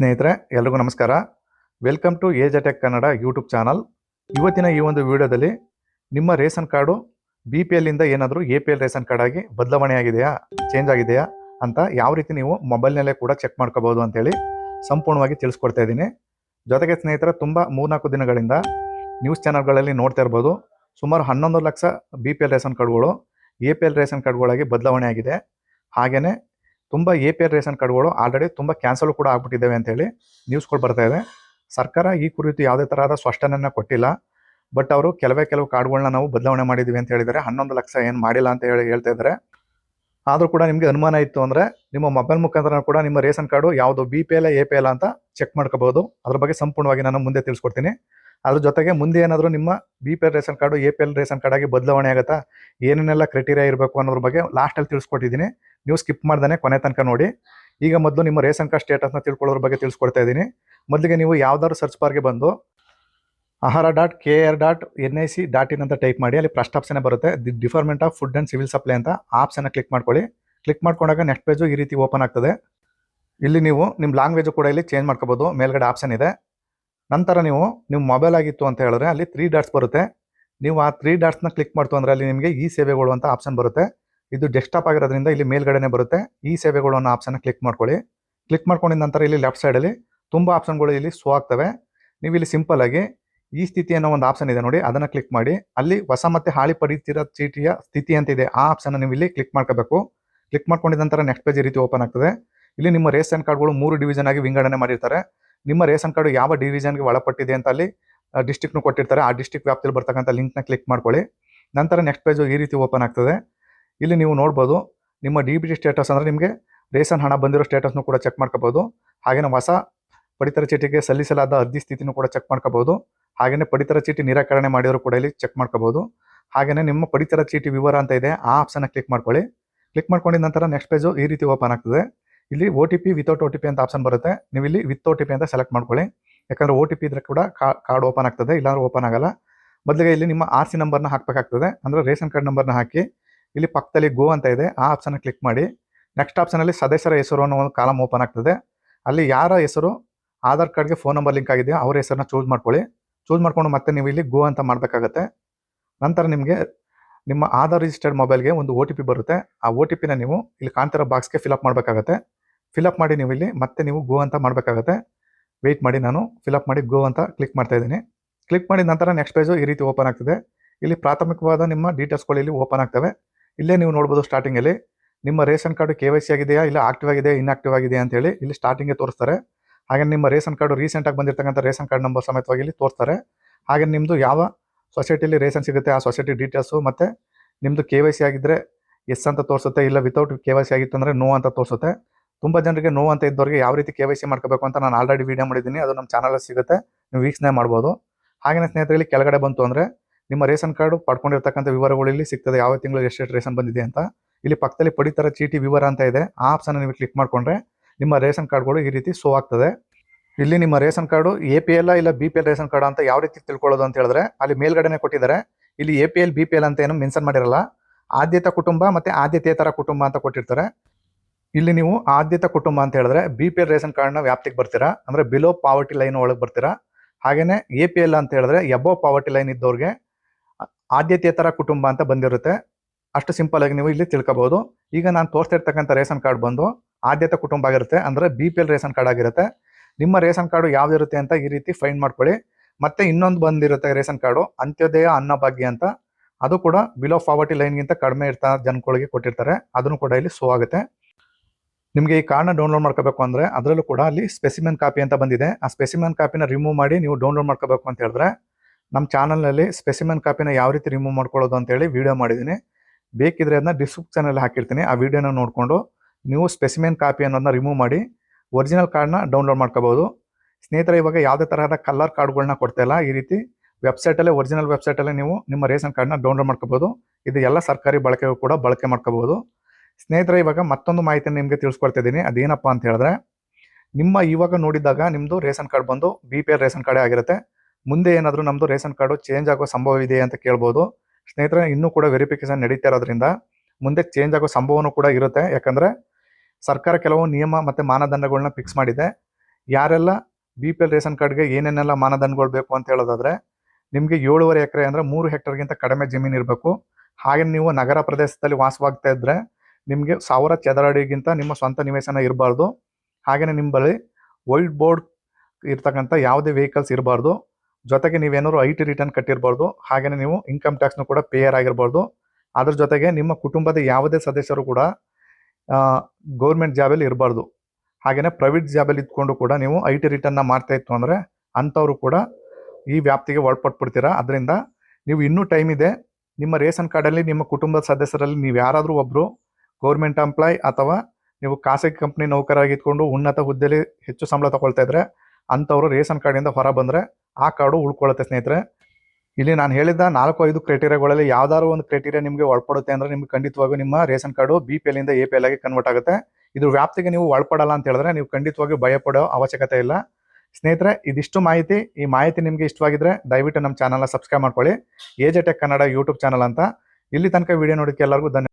ಸ್ನೇಹಿತರೆ, ಎಲ್ರಿಗೂ ನಮಸ್ಕಾರ. Welcome to age tech Kannada YouTube channel ಇವತ್ತಿನ ಈ ಒಂದು ವಿಡಿಯೋದಲ್ಲಿ ನಿಮ್ಮ ರೇಷನ್ ಕಾರ್ಡು ಬಿ ಪಿ ಎಲ್ಲಿಂದ ಏನಾದರೂ A P L ration card ಆಗಿ ಬದಲಾವಣೆ ಆಗಿದೆಯಾ ಚೇಂಜ್ ಆಗಿದೆಯಾ ಅಂತ ಯಾವ ರೀತಿ ನೀವು ಮೊಬೈಲ್ನಲ್ಲೇ ಕೂಡ ಚೆಕ್ ಮಾಡ್ಕೋಬೋದು ಅಂತೇಳಿ ಸಂಪೂರ್ಣವಾಗಿ ತಿಳಿಸ್ಕೊಡ್ತಾ ಇದ್ದೀನಿ. ಜೊತೆಗೆ ಸ್ನೇಹಿತರೆ, ತುಂಬ ಮೂರ್ನಾಲ್ಕು ದಿನಗಳಿಂದ ನ್ಯೂಸ್ ಚಾನಲ್ಗಳಲ್ಲಿ ನೋಡ್ತಾ ಇರ್ಬೋದು. ಸುಮಾರು ಹನ್ನೊಂದು lakh B P L ration ಕಾರ್ಡ್ಗಳು ಎ ಪಿ ಎಲ್ ರೇಷನ್ ಕಾರ್ಡ್ಗಳಾಗಿ ಬದಲಾವಣೆ ಆಗಿದೆ. ಹಾಗೆಯೇ ತುಂಬ ಎ ಪಿ ಆರ್ ರೇಷನ್ ಕಾರ್ಡ್ಗಳು ಆಲ್ರೆಡಿ ತುಂಬ ಕ್ಯಾನ್ಸಲ್ ಕೂಡ ಆಗ್ಬಿಟ್ಟಿದ್ದಾವೆ ಅಂತೇಳಿ ನ್ಯೂಸ್ಗಳು ಬರ್ತಾ ಇದೆ. ಸರ್ಕಾರ ಈ ಕುರಿತು ಯಾವುದೇ ತರಹದ ಸ್ಪಷ್ಟನೆಯನ್ನು ಕೊಟ್ಟಿಲ್ಲ. ಬಟ್ ಅವರು ಕೆಲವೇ ಕೆಲವು ಕಾರ್ಡ್ಗಳನ್ನ ನಾವು ಬದಲಾವಣೆ ಮಾಡಿದ್ದೀವಿ ಅಂತ ಹೇಳಿದರೆ ಹನ್ನೊಂದು ಲಕ್ಷ ಏನು ಮಾಡಿಲ್ಲ ಅಂತ ಹೇಳಿ ಹೇಳ್ತಾ ಇದ್ದಾರೆ. ಆದರೂ ಕೂಡ ನಿಮಗೆ ಅನುಮಾನ ಇತ್ತು ಅಂದರೆ ನಿಮ್ಮ ಮೊಬೈಲ್ ಮುಖಾಂತರ ಕೂಡ ನಿಮ್ಮ ರೇಷನ್ ಕಾರ್ಡು ಯಾವುದು B P L A P L ಅಂತ ಚೆಕ್ ಮಾಡ್ಕೋಬಹುದು. ಅದ್ರ ಬಗ್ಗೆ ಸಂಪೂರ್ಣವಾಗಿ ನಾನು ಮುಂದೆ ತಿಳಿಸ್ಕೊಡ್ತೀನಿ. ಅದ್ರ ಜೊತೆಗೆ ಮುಂದೆ ಏನಾದರೂ ನಿಮ್ಮ B P L ration card A P L ration card ಆಗಿ ಬದಲಾವಣೆ ಆಗುತ್ತಾ? ಏನೇನೆಲ್ಲ ಕ್ರೈಟೀರಿಯಾ ಇರಬೇಕು ಅನ್ನೋದ್ರ ಬಗ್ಗೆ ಲಾಸ್ಟಲ್ಲಿ ತಿಳಿಸ್ಕೊಟ್ಟಿದ್ದೀನಿ. ನೀವು ಸ್ಕಿಪ್ ಮಾಡ್ದೇ ಕೊನೆ ತನಕ ನೋಡಿ. ಈಗ ಮೊದಲು ನಿಮ್ಮ ರೇಷನ್ ಕಾರ್ಡ್ ಸ್ಟೇಟಸ್ನ ತಿಳ್ಕೊಳ್ಳೋರ ಬಗ್ಗೆ ತಿಳಿಸ್ಕೊಡ್ತಾ ಇದ್ದೀನಿ. ಮೊದಲಿಗೆ ನೀವು ಯಾವ್ದಾದ್ರು ಸರ್ಚ್ ಬಾರ್ಗೆ ಬಂದು Ahara dot K R dot N I C dot in ಅಂತ ಟೈಪ್ ಮಾಡಿ, ಅಲ್ಲಿ ಫಸ್ಟ್ ಆಪ್ಷನ್ ಬರುತ್ತೆ. The department of food and civil supply ಅಂತ ಆಪ್ಷನ್ ಕ್ಲಿಕ್ ಮಾಡ್ಕೊಳ್ಳಿ. ಕ್ಲಿಕ್ ಮಾಡ್ಕೊಂಡಾಗ ನೆಕ್ಸ್ಟ್ ಪೇಜು ಈ ರೀತಿ ಓಪನ್ ಆಗ್ತದೆ. ಇಲ್ಲಿ ನೀವು ನಿಮ್ಮ ಲ್ಯಾಂಗ್ವೇಜು ಕೂಡ ಇಲ್ಲಿ ಚೇಂಜ್ ಮಾಡ್ಕೋಬೋದು. ಮೇಲ್ಗಡೆ ಆಪ್ಷನ್ ಇದೆ. ನಂತರ ನೀವು ನಿಮ್ಮ ಮೊಬೈಲ್ ಆಗಿತ್ತು ಅಂತ ಹೇಳಿದ್ರೆ ಅಲ್ಲಿ ತ್ರೀ ಡಾಟ್ಸ್ ಬರುತ್ತೆ. ನೀವು ಆ ತ್ರೀ ಡಾಟ್ಸ್ನ ಕ್ಲಿಕ್ ಮಾಡ್ತು ಅಂದರೆ ಅಲ್ಲಿ ನಿಮಗೆ ಈ ಸೇವೆಗಳು ಅಂತ ಆಪ್ಷನ್ ಬರುತ್ತೆ. ಇದು ಡೆಸ್ಕ್ಟಾಪ್ ಆಗಿರೋದ್ರಿಂದ ಇಲ್ಲಿ ಮೇಲ್ಗಡೆ ಬರುತ್ತೆ. ಈ ಸೇವೆಗಳು ಅನ್ನೋ ಆಪ್ಷನ್ ಕ್ಲಿಕ್ ಮಾಡ್ಕೊಳ್ಳಿ. ಕ್ಲಿಕ್ ಮಾಡ್ಕೊಂಡಿದ ನಂತರ ಇಲ್ಲಿ ಲೆಫ್ಟ್ ಸೈಡಲ್ಲಿ ತುಂಬ ಆಪ್ಷನ್ಗಳು ಇಲ್ಲಿ ಸೋ ಆಗ್ತವೆ. ನೀವು ಇಲ್ಲಿ ಸಿಂಪಲ್ ಆಗಿ ಈ ಸ್ಥಿತಿ ಅನ್ನೋ ಒಂದು ಆಪ್ಷನ್ ಇದೆ ನೋಡಿ, ಅದನ್ನು ಕ್ಲಿಕ್ ಮಾಡಿ. ಅಲ್ಲಿ ಹೊಸ ಮತ್ತೆ ಹಾಳಿ ಪಡೀತಿರೋ ಚೀಟಿಯ ಸ್ಥಿತಿ ಅಂತ ಇದೆ, ಆ ಆಪ್ಷನ್ ನೀವು ಇಲ್ಲಿ ಕ್ಲಿಕ್ ಮಾಡ್ಕೋಬೇಕು. ಕ್ಲಿಕ್ ಮಾಡ್ಕೊಂಡಿದ ನಂತರ ನೆಕ್ಸ್ಟ್ ಪೇಜ್ ಈ ರೀತಿ ಓಪನ್ ಆಗ್ತದೆ. ಇಲ್ಲಿ ನಿಮ್ಮ ರೇಷನ್ ಕಾರ್ಡ್ಗಳು ಮೂರು ಡಿವಿಷನ್ ಆಗಿ ವಿಂಗಡಣೆ ಮಾಡಿರ್ತಾರೆ. ನಿಮ್ಮ ರೇಷನ್ ಕಾರ್ಡ್ ಯಾವ ಡಿವಿಷನ್ಗೆ ಒಳಪಟ್ಟಿದೆ ಅಂತ ಅಲ್ಲಿ ಡಿಸ್ಟಿಕ್ನು ಕೊಟ್ಟಿರ್ತಾರೆ. ಆ ಡಿಸ್ಟಿಕ್ ವ್ಯಾಪ್ತಿಯಲ್ಲಿ ಬರ್ತಕ್ಕಂಥ ಲಿಂಕ್ನ ಕ್ಲಿಕ್ ಮಾಡ್ಕೊಳ್ಳಿ. ನಂತರ ನೆಕ್ಸ್ಟ್ ಪೇಜು ಈ ರೀತಿ ಓಪನ್ ಆಗ್ತದೆ. ಇಲ್ಲಿ ನೀವು ನೋಡ್ಬೋದು, ನಿಮ್ಮ ಡಿ ಬಿ ಟಿ ಸ್ಟೇಟಸ್ ಅಂದರೆ ನಿಮಗೆ ರೇಷನ್ ಹಣ ಬಂದಿರೋ ಸ್ಟೇಟಸ್ನು ಕೂಡ ಚೆಕ್ ಮಾಡ್ಕೋಬೋದು. ಹಾಗೆಯೇ ಹೊಸ ಪಡಿತರ ಚೀಟಿಗೆ ಸಲ್ಲಿಸಲಾದ ಅರ್ಜಿ ಸ್ಥಿತಿನೂ ಕೂಡ ಚೆಕ್ ಮಾಡ್ಕೋಬೋದು. ಹಾಗೆಯೇ ಪಡಿತರ ಚೀಟಿ ನಿರಾಕರಣೆ ಮಾಡಿದರೂ ಕೂಡ ಇಲ್ಲಿ ಚೆಕ್ ಮಾಡ್ಕೋಬೋದು. ಹಾಗೆಯೇ ನಿಮ್ಮ ಪಡಿತರ ಚೀಟಿ ವಿವರ ಅಂತ ಇದೆ, ಆ ಆಪ್ಷನ್ನ ಕ್ಲಿಕ್ ಮಾಡ್ಕೊಳ್ಳಿ. ಕ್ಲಿಕ್ ಮಾಡ್ಕೊಂಡಿದ ನಂತರ ನೆಕ್ಸ್ಟ್ ಪೇಜು ಈ ರೀತಿ ಓಪನ್ ಆಗ್ತದೆ. ಇಲ್ಲಿ O T P without O T P ಅಂತ ಆಪ್ಷನ್ ಬರುತ್ತೆ. ನೀವು ಇಲ್ಲಿ ವಿತ್ ಒ ಟಿ ಪಿ ಅಂತ ಸೆಲೆಕ್ಟ್ ಮಾಡ್ಕೊಳ್ಳಿ. ಯಾಕಂದರೆ ಒ ಟಿ ಪಿ ಇದ್ರೆ ಕೂಡ ಕಾರ್ಡ್ ಓಪನ್ ಆಗ್ತದೆ, ಇಲ್ಲಾಂದ್ರೆ ಓಪನ್ ಆಗಲ್ಲ. ಮೊದಲಿಗೆ ಇಲ್ಲಿ ನಿಮ್ಮ ಆರ್ ಸಿ ನಂಬರ್ನ ಹಾಕಬೇಕಾಗ್ತದೆ. ಅಂದರೆ ರೇಷನ್ ಕಾರ್ಡ್ ನಂಬರ್ನ ಹಾಕಿ ಇಲ್ಲಿ ಪಕ್ಕದಲ್ಲಿ ಗೋ ಅಂತ ಇದೆ. ಆ ಆಪ್ಷನ್ ಕ್ಲಿಕ್ ಮಾಡಿ. ನೆಕ್ಸ್ಟ್ ಆಪ್ಷನಲ್ಲಿ ಸದಸ್ಯರ ಹೆಸರು ಅನ್ನೋ ಒಂದು ಕಾಲಮ್ ಓಪನ್ ಆಗ್ತದೆ. ಅಲ್ಲಿ ಯಾರ ಹೆಸರು, ಆಧಾರ್ ಕಾರ್ಡ್ಗೆ ಫೋನ್ ನಂಬರ್ ಲಿಂಕ್ ಆಗಿದೆಯೋ ಅವ್ರ ಹೆಸರನ್ನ ಚೂಸ್ ಮಾಡ್ಕೊಳ್ಳಿ. ಚೂಸ್ ಮಾಡಿಕೊಂಡು ಮತ್ತೆ ನೀವು ಇಲ್ಲಿ ಗೋ ಅಂತ ಮಾಡಬೇಕಾಗತ್ತೆ. ನಂತರ ನಿಮಗೆ ನಿಮ್ಮ ಆಧಾರ್ ರಿಜಿಸ್ಟರ್ಡ್ ಮೊಬೈಲ್ಗೆ ಒಂದು ಒ ಟಿ ಪಿ ಬರುತ್ತೆ. ಆ ಒ ಟಿ ಪಿನ ನೀವು ಇಲ್ಲಿ ಕಾಣ್ತಿರೋ ಬಾಕ್ಸ್ಗೆ ಫಿಲಪ್ ಮಾಡಬೇಕಾಗತ್ತೆ. ಫಿಲಪ್ ಮಾಡಿ ನೀವು ಇಲ್ಲಿ ಮತ್ತೆ ನೀವು ಗೋ ಅಂತ ಮಾಡಬೇಕಾಗತ್ತೆ. ವೆಯ್ಟ್ ಮಾಡಿ ನಾನು ಫಿಲಪ್ ಮಾಡಿ ಗೋ ಅಂತ ಕ್ಲಿಕ್ ಮಾಡ್ತಾ ಇದ್ದೀನಿ. ಕ್ಲಿಕ್ ಮಾಡಿದ ನಂತರ ನೆಕ್ಸ್ಟ್ ಪೇಜು ಈ ರೀತಿ ಓಪನ್ ಆಗ್ತದೆ. ಇಲ್ಲಿ ಪ್ರಾಥಮಿಕವಾದ ನಿಮ್ಮ ಡೀಟೇಲ್ಸ್ಗಳು ಇಲ್ಲಿ ಓಪನ್ ಆಗ್ತವೆ. ಇಲ್ಲೇ ನೀವು ನೋಡ್ಬೋದು ಸ್ಟಾರ್ಟಿಂಗಲ್ಲಿ ನಿಮ್ಮ ration card K Y C ಆಗಿದೆಯಾ? ಇಲ್ಲ ಆಕ್ಟಿವ್ ಆಗಿದೆಯಾ? ಇನ್ಆಕ್ಟಿವ್ ಆಗಿದೆಯಾ ಅಂತೇಳಿ ಇಲ್ಲಿ ಸ್ಟಾರ್ಟಿಂಗೇ ತೋರಿಸ್ತಾರೆ. ಹಾಗೆ ನಿಮ್ಮ ರೇಷನ್ ಕಾರ್ಡು ರೀಸೆಂಟಾಗಿ ಬಂದಿರತಕ್ಕಂಥ ರೇಷನ್ ಕಾರ್ಡ್ ನಂಬರ್ ಸಮೇತವಾಗಿ ಇಲ್ಲಿ ತೋರಿಸ್ತಾರೆ. ಹಾಗೆ ನಿಮ್ಮದು ಯಾವ ಸೊಸೈಟಿಯಲ್ಲಿ ರೇಷನ್ ಸಿಗುತ್ತೆ, ಆ ಸೊಸೈಟಿ ಡೀಟೇಲ್ಸು ಮತ್ತು ನಿಮ್ಮದು ಕೆ ವೈ ಸಿ ಆಗಿದ್ದರೆ ಎಸ್ ಅಂತ ತೋರಿಸುತ್ತೆ, ಇಲ್ಲ ವಿತೌಟ್ ಕೆ ವೈ ಸಿ ಆಗಿತ್ತು ಅಂದರೆ ನೋ ಅಂತ ತೋರಿಸುತ್ತೆ. ತುಂಬ ಜನರಿಗೆ ನೋ ಅಂತ ಇದ್ದವರಿಗೆ ಯಾವ ರೀತಿ ಕೆ ವೈ ಸಿ ಮಾಡ್ಕೋಬೇಕು ಅಂತ ನಾನು ಆಲ್ರೆಡಿ ವೀಡಿಯೋ ಮಾಡಿದ್ದೀನಿ. ಅದು ನಮ್ಮ ಚಾನಲಲ್ಲಿ ಸಿಗುತ್ತೆ. ನೀವು ವೀಕ್ಷಣೆ ಮಾಡ್ಬೋದು. ಹಾಗೆಯೇ ಸ್ನೇಹಿತರಲ್ಲಿ ಕೆಳಗಡೆ ಬಂತು ಅಂದರೆ ನಿಮ್ಮ ರೇಷನ್ ಕಾರ್ಡು ಪಡ್ಕೊಂಡಿರ್ತಕ್ಕಂಥ ವಿವರಗಳು ಇಲ್ಲಿ ಸಿಗ್ತದೆ. ಯಾವ ತಿಂಗಳು ಎಷ್ಟೆಷ್ಟು ರೇಷನ್ ಬಂದಿದೆ ಅಂತ. ಇಲ್ಲಿ ಪಕ್ಕದಲ್ಲಿ ಪಡಿತರ ಚೀಟಿ ವಿವರ ಅಂತ ಇದೆ. ಆ ಆಪ್ಷನ್ ನೀವು ಕ್ಲಿಕ್ ಮಾಡಿಕೊಂಡ್ರೆ ನಿಮ್ಮ ರೇಷನ್ ಕಾರ್ಡ್ಗಳು ಈ ರೀತಿ ಶೋ ಆಗ್ತದೆ. ಇಲ್ಲಿ ನಿಮ್ಮ ration card A P L ಇಲ್ಲ B P L ration card ಅಂತ ಯಾವ ರೀತಿ ತಿಳ್ಕೊಳ್ಳೋದು ಅಂತ ಹೇಳಿದ್ರೆ ಅಲ್ಲಿ ಮೇಲ್ಗಡೆನೆ ಕೊಟ್ಟಿದ್ದಾರೆ. ಇಲ್ಲಿ A P L, B P L ಅಂತ ಏನು ಮೆನ್ಷನ್ ಮಾಡಿರಲ್ಲ. ಆದ್ಯತಾ ಕುಟುಂಬ ಮತ್ತೆ ಆದ್ಯತೇತರ ಕುಟುಂಬ ಅಂತ ಕೊಟ್ಟಿರ್ತಾರೆ. ಇಲ್ಲಿ ನೀವು ಆದ್ಯತಾ ಕುಟುಂಬ ಅಂತ ಹೇಳಿದ್ರೆ ಬಿ ಪಿ ಎಲ್ ರೇಷನ್ ಕಾರ್ಡ್ನ ವ್ಯಾಪ್ತಿಗೆ ಬರ್ತೀರಾ. ಅಂದರೆ ಬಿಲೋ ಪಾವರ್ಟಿ ಲೈನ್ ಒಳಗೆ ಬರ್ತೀರಾ. ಹಾಗೆಯೇ ಎ ಪಿ ಎಲ್ ಅಂತ ಹೇಳಿದ್ರೆ ಎಬೋ ಪಾವರ್ಟಿ ಲೈನ್ ಇದ್ದವ್ರಿಗೆ ಆದ್ಯತೇತರ ಕುಟುಂಬ ಅಂತ ಬಂದಿರುತ್ತೆ. ಅಷ್ಟು ಸಿಂಪಲ್ ಆಗಿ ನೀವು ಇಲ್ಲಿ ತಿಳ್ಕೊಬಹುದು ಈಗ ನಾನು ತೋರಿಸ್ತಾ ಇರ್ತಕ್ಕಂಥ ರೇಷನ್ ಕಾರ್ಡ್ ಬಂದು ಆದ್ಯತೆ ಕುಟುಂಬ ಆಗಿರುತ್ತೆ. ಅಂದ್ರೆ B P L ration card ಆಗಿರುತ್ತೆ. ನಿಮ್ಮ ರೇಷನ್ ಕಾರ್ಡ್ ಯಾವ್ದಿರುತ್ತೆ ಅಂತ ಈ ರೀತಿ ಫೈಂಡ್ ಮಾಡ್ಕೊಳ್ಳಿ. ಮತ್ತೆ ಇನ್ನೊಂದು ಬಂದಿರುತ್ತೆ ರೇಷನ್ ಕಾರ್ಡು, ಅಂತ್ಯೋದಯ ಅನ್ನಭಾಗ್ಯ ಅಂತ. ಅದು ಕೂಡ ಬಿಲೋ ಪಾವರ್ಟಿ ಲೈನ್ಗಿಂತ ಕಡಿಮೆ ಇರ್ತಾ ಜನಗಳಿಗೆ ಕೊಟ್ಟಿರ್ತಾರೆ. ಅದನ್ನು ಕೂಡ ಇಲ್ಲಿ ಸೋ ಆಗುತ್ತೆ. ನಿಮಗೆ ಈ ಕಾರ್ಡ್ನ ಡೌನ್ಲೋಡ್ ಮಾಡ್ಕೋಬೇಕು ಅಂದರೆ ಅದರಲ್ಲೂ ಕೂಡ ಅಲ್ಲಿ ಸ್ಪೆಸಿಮೆನ್ ಕಾಪಿ ಅಂತ ಬಂದಿದೆ. ಆ ಸ್ಪೆಸಿಮೆನ್ ಕಾಪಿನ ರಿಮೂವ್ ಮಾಡಿ ನೀವು ಡೌನ್ಲೋಡ್ ಮಾಡ್ಕೋಬೇಕು ಅಂತ ಹೇಳಿದ್ರೆ ನಮ್ಮ ಚಾನಲ್ನಲ್ಲಿ ಸ್ಪೆಸಿಮನ್ ಕಾಪಿನ ಯಾವ ರೀತಿ ರಿಮೂವ್ ಮಾಡ್ಕೊಳ್ಳೋದು ಅಂತೇಳಿ ವಿಡಿಯೋ ಮಾಡಿದ್ದೀನಿ. ಬೇಕಿದ್ರೆ ಅದನ್ನ ಡಿಸ್ಕ್ರಿಪ್ಷನಲ್ಲಿ ಹಾಕಿರ್ತೀನಿ. ಆ ವಿಡಿಯೋನ ನೋಡಿಕೊಂಡು ನೀವು ಸ್ಪೆಸಿಮೆನ್ ಕಾಪಿ ಅನ್ನೋದನ್ನ ರಿಮೂವ್ ಮಾಡಿ ಒರಿಜಿನಲ್ ಕಾರ್ಡ್ನ ಡೌನ್ಲೋಡ್ ಮಾಡ್ಕೋಬೋದು. ಸ್ನೇಹಿತರೆ, ಇವಾಗ ಯಾವುದೇ ತರಹದ ಕಲರ್ ಕಾರ್ಡ್ಗಳನ್ನ ಕೊಡ್ತಾಯಿಲ್ಲ ಈ ರೀತಿ ವೆಬ್ಸೈಟಲ್ಲೇ ಒರಿಜಿನಲ್ ವೆಬ್ಸೈಟಲ್ಲೇ ನೀವು ನಿಮ್ಮ ರೇಷನ್ ಕಾರ್ಡ್ನ ಡೌನ್ಲೋಡ್ ಮಾಡ್ಕೋಬೋದು. ಇದು ಎಲ್ಲ ಸರ್ಕಾರಿ ಬಳಕೆಗೂ ಕೂಡ ಬಳಕೆ ಮಾಡ್ಕೋಬೋದು. ಸ್ನೇಹಿತರೆ, ಇವಾಗ ಮತ್ತೊಂದು ಮಾಹಿತಿಯನ್ನು ನಿಮಗೆ ತಿಳಿಸ್ಕೊಳ್ತಾ ಇದ್ದೀನಿ. ಅದೇನಪ್ಪ ಅಂತ ಹೇಳಿದ್ರೆ, ನಿಮ್ಮ ಇವಾಗ ನೋಡಿದಾಗ ನಿಮ್ಮದು ರೇಷನ್ ಕಾರ್ಡ್ ಬಂದು ಬಿ ಪಿ ಎಲ್ ರೇಷನ್ ಕಾರ್ಡೇ ಆಗಿರುತ್ತೆ. ಮುಂದೆ ಏನಾದರೂ ನಮ್ಮದು ರೇಷನ್ ಕಾರ್ಡು ಚೇಂಜ್ ಆಗೋ ಸಂಭವ ಇದೆ ಅಂತ ಕೇಳ್ಬೋದು. ಸ್ನೇಹಿತರೆ, ಇನ್ನೂ ಕೂಡ ವೆರಿಫಿಕೇಶನ್ ನಡೀತಾ ಇರೋದ್ರಿಂದ ಮುಂದೆ ಚೇಂಜ್ ಆಗೋ ಸಂಭವನೂ ಕೂಡ ಇರುತ್ತೆ. ಯಾಕಂದರೆ ಸರ್ಕಾರ ಕೆಲವು ನಿಯಮ ಮತ್ತು ಮಾನದಂಡಗಳನ್ನ ಫಿಕ್ಸ್ ಮಾಡಿದೆ. ಯಾರೆಲ್ಲ ಬಿ ಪಿ ಎಲ್ ರೇಷನ್ ಕಾರ್ಡ್ಗೆ ಏನೇನೆಲ್ಲ ಮಾನದಂಡಗಳು ಬೇಕು ಅಂತ ಹೇಳೋದಾದ್ರೆ, ನಿಮಗೆ ಏಳುವರೆ ಎಕರೆ ಅಂದರೆ ಮೂರು ಹೆಕ್ಟರ್ಗಿಂತ ಕಡಿಮೆ ಜಮೀನು ಇರಬೇಕು. ಹಾಗೆ ನೀವು ನಗರ ಪ್ರದೇಶದಲ್ಲಿ ವಾಸವಾಗ್ತಾ ಇದ್ದರೆ ನಿಮಗೆ ಸಾವಿರ ಚದರಡಿಗಿಂತ ನಿಮ್ಮ ಸ್ವಂತ ನಿವೇಶನ ಇರಬಾರ್ದು. ಹಾಗೆಯೇ ನಿಮ್ಮ ಬಳಿ ವೈಟ್ ಬೋರ್ಡ್ ಇರ್ತಕ್ಕಂಥ ಯಾವುದೇ ವೆಹಿಕಲ್ಸ್ ಇರಬಾರ್ದು. ಜೊತೆಗೆ ನೀವೇನಾದ್ರು ಐ ಟಿ ರಿಟರ್ನ್ ಕಟ್ಟಿರಬಾರ್ದು ಹಾಗೆಯೇ ನೀವು ಇನ್ಕಮ್ ಟ್ಯಾಕ್ಸ್ನು ಕೂಡ ಪೇಯರ್ ಆಗಿರ್ಬಾರ್ದು ಅದ್ರ ಜೊತೆಗೆ ನಿಮ್ಮ ಕುಟುಂಬದ ಯಾವುದೇ ಸದಸ್ಯರು ಕೂಡ ಗೌರ್ಮೆಂಟ್ ಜಾಬಲ್ಲಿ ಇರಬಾರ್ದು. ಹಾಗೆಯೇ ಪ್ರೈವೇಟ್ ಜಾಬಲ್ಲಿ ಇದ್ಕೊಂಡು ಕೂಡ ನೀವು ಐ ಟಿ ರಿಟರ್ನ್ನ ಮಾಡ್ತಾ ಇತ್ತು ಅಂದರೆ ಅಂಥವ್ರು ಕೂಡ ಈ ವ್ಯಾಪ್ತಿಗೆ ಒಳಪಟ್ಬಿಡ್ತೀರಾ ಅದರಿಂದ ನೀವು ಇನ್ನೂ ಟೈಮ್ ಇದೆ. ನಿಮ್ಮ ರೇಷನ್ ಕಾರ್ಡಲ್ಲಿ ನಿಮ್ಮ ಕುಟುಂಬದ ಸದಸ್ಯರಲ್ಲಿ ನೀವು ಯಾರಾದರೂ ಒಬ್ಬರು ಗೌರ್ಮೆಂಟ್ ಎಂಪ್ಲಾಯ್ ಅಥವಾ ನೀವು ಖಾಸಗಿ ಕಂಪ್ನಿ ನೌಕರಾಗಿದ್ಕೊಂಡು ಉನ್ನತ ಹುದ್ದೆಯಲ್ಲಿ ಹೆಚ್ಚು ಸಂಬಳ ತಗೊಳ್ತಾ ಇದ್ರೆ ಅಂಥವರು ರೇಷನ್ ಕಾರ್ಡಿಂದ ಹೊರ ಬಂದರೆ ಆ ಕಾರ್ಡು ಉಳ್ಕೊಳ್ಳುತ್ತೆ ಸ್ನೇಹಿತರೆ. ಇಲ್ಲಿ ನಾನು ಹೇಳಿದ ನಾಲ್ಕು ಐದು ಕ್ರೈಟೀರಿಯಾಗಳಲ್ಲಿ ಯಾವ್ದಾದ್ರು ಒಂದು ಕ್ರೈಟೀರಿಯಾ ನಿಮಗೆ ಒಳಪಡುತ್ತೆ ಅಂದ್ರೆ ನಿಮ್ಗೆ ಖಂಡಿತವಾಗಿ ನಿಮ್ಮ ರೇಷನ್ ಕಾರ್ಡು ಬಿ ಪಿ ಎಲ್ಲಿಂದ ಎ ಪಿ ಎಲ್ ಆಗಿ ಕನ್ವರ್ಟ್ ಆಗುತ್ತೆ. ಇದು ವ್ಯಾಪ್ತಿಗೆ ನೀವು ಒಳಪಡಲ್ಲ ಅಂತ ಹೇಳಿದ್ರೆ ನೀವು ಖಂಡಿತವಾಗಿ ಭಯಪಡೋ ಅವಶ್ಯಕತೆ ಇಲ್ಲ. ಸ್ನೇಹಿತರೆ, ಇದಿಷ್ಟು ಮಾಹಿತಿ. ಈ ಮಾಹಿತಿ ನಿಮಗೆ ಇಷ್ಟವಾಗಿದ್ರೆ ದಯವಿಟ್ಟು ನಮ್ಮ ಚಾನಲ್ನ ಸಬ್ಸ್ಕ್ರೈಬ್ ಮಾಡ್ಕೊಳ್ಳಿ. Age tech Kannada YouTube channel ಅಂತ. ಇಲ್ಲಿ ತನಕ ವಿಡಿಯೋ ನೋಡೋಕ್ಕೆ ಎಲ್ಲರಿಗೂ ಧನ್ಯವಾದ.